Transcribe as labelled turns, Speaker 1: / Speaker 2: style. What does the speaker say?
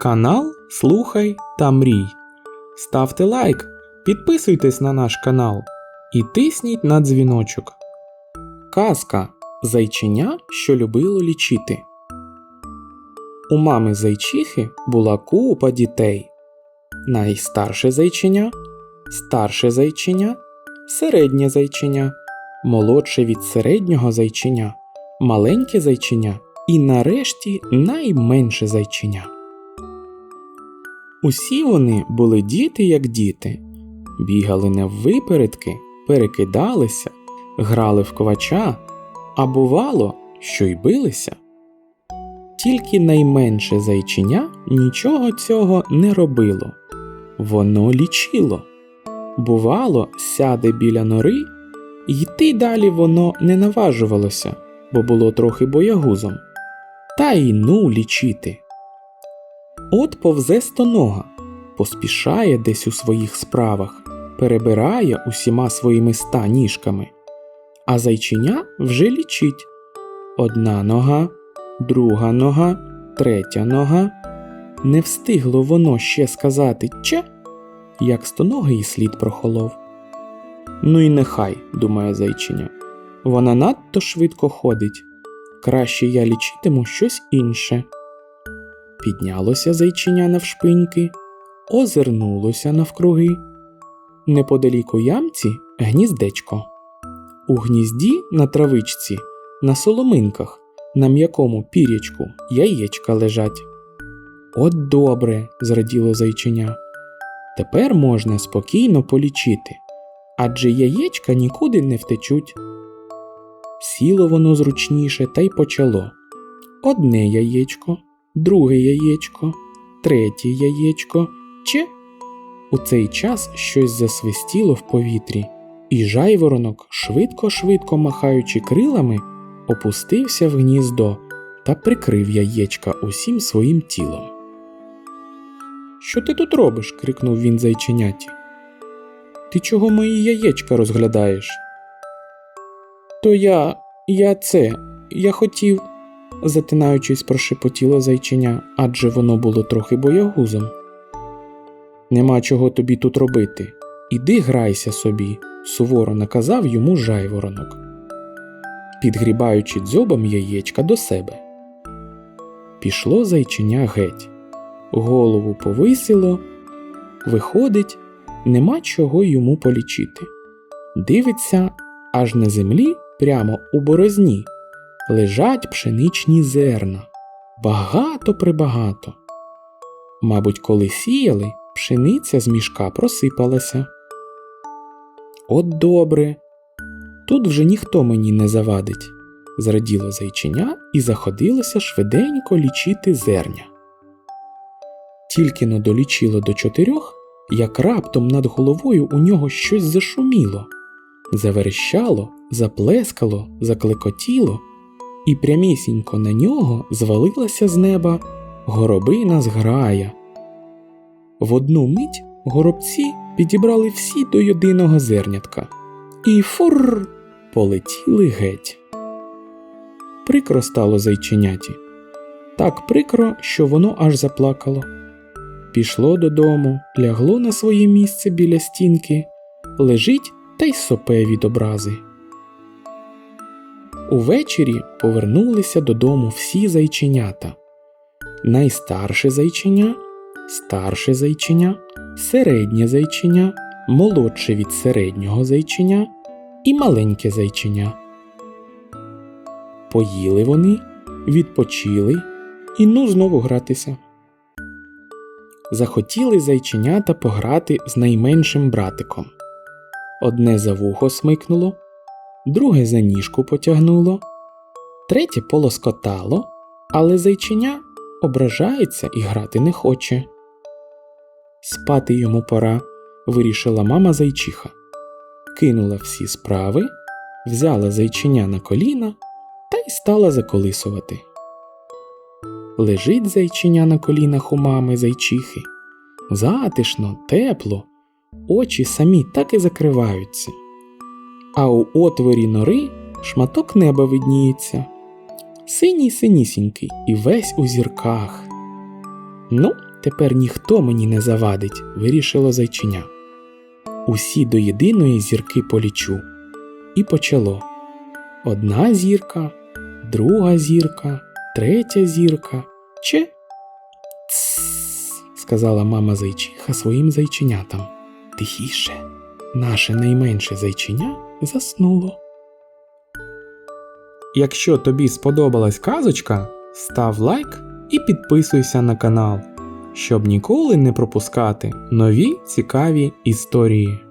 Speaker 1: Канал Слухай та мрій. Ставте лайк, підписуйтесь на наш канал і тисніть на дзвіночок. Казка Зайченя, що любило лічити. У мами зайчихи була купа дітей. Найстарше зайченя, старше зайченя, середнє зайченя, молодше від середнього зайченя, маленьке зайченя і нарешті найменше зайченя. Усі вони були діти як діти, бігали наввипередки, перекидалися, грали в ковача, а бувало, що й билися. Тільки найменше зайченя нічого цього не робило. Воно лічило. Бувало, сяде біля нори, йти далі воно не наважувалося, бо було трохи боягузом. Та й ну лічити. От повзе стонога, поспішає десь у своїх справах, перебирає усіма своїми ста ніжками, а зайченя вже лічить одна нога, друга нога, третя нога. Не встигло воно ще сказати че, як стоногий слід прохолов. Ну і нехай, думає зайченя, вона надто швидко ходить. Краще я лічитиму щось інше. Піднялося зайчиня навшпиньки, озирнулося навкруги. Неподалік у ямці гніздечко. У гнізді на травичці, на соломинках, на м'якому пірячку яєчка лежать. От добре, зраділо зайчиня. Тепер можна спокійно полічити, адже яєчка нікуди не втечуть. Сіло воно зручніше та й почало. Одне яєчко, друге яєчко, третє яєчко, чи у цей час щось засвистіло в повітрі, і жайворонок, швидко-швидко махаючи крилами, опустився в гніздо та прикрив яєчка усім своїм тілом. Що ти тут робиш? крикнув він зайченяті. Ти чого мої яєчка розглядаєш? То я, я це, я хотів, затинаючись, прошепотіло зайченя, адже воно було трохи боягузом. Нема чого тобі тут робити. Іди грайся собі, суворо наказав йому жайворонок, підгрібаючи дзьобом яєчка до себе. Пішло зайченя геть, голову повисіло, виходить, нема чого йому полічити. Дивиться, аж на землі, прямо у борозні, лежать пшеничні зерна, багато прибагато. Мабуть, коли сіяли, пшениця з мішка просипалася. От добре, тут вже ніхто мені не завадить, зраділо зайченя і заходилося швиденько лічити зерня. Тільки но долічило до чотирьох, як раптом над головою у нього щось зашуміло, заверещало, заплескало, заклекотіло, і прямісінько на нього звалилася з неба горобина зграя. В одну мить горобці підібрали всі до єдиного зернятка і фур полетіли геть. Прикро стало зайченяті. Так прикро, що воно аж заплакало. Пішло додому, лягло на своє місце біля стінки, лежить та й сопе від образи. Увечері повернулися додому всі зайченята. Найстарше зайченя, старше зайченя, середнє зайченя, молодше від середнього зайченя і маленьке зайченя. Поїли вони, відпочили і ну знову гратися. Захотіли зайченята пограти з найменшим братиком. Одне за вухо смикнуло, друге за ніжку потягнуло, третє полоскотало, але зайченя ображається і грати не хоче. Спати йому пора, вирішила мама зайчиха. Кинула всі справи, взяла зайченя на коліна та й стала заколисувати. Лежить зайченя на колінах у мами зайчихи. Затишно, тепло, очі самі так і закриваються. А у отворі нори шматок неба видніється, синій синісінький і весь у зірках. Ну, тепер ніхто мені не завадить, вирішило зайчиня. Усі до єдиної зірки полічу. І почало. Одна зірка, друга зірка, третя зірка. Че? Тссс, сказала мама зайчиха своїм зайченятам. Тихіше, наше найменше зайченя заснуло. Якщо тобі сподобалась казочка, став лайк і підписуйся на канал, щоб ніколи не пропускати нові цікаві історії.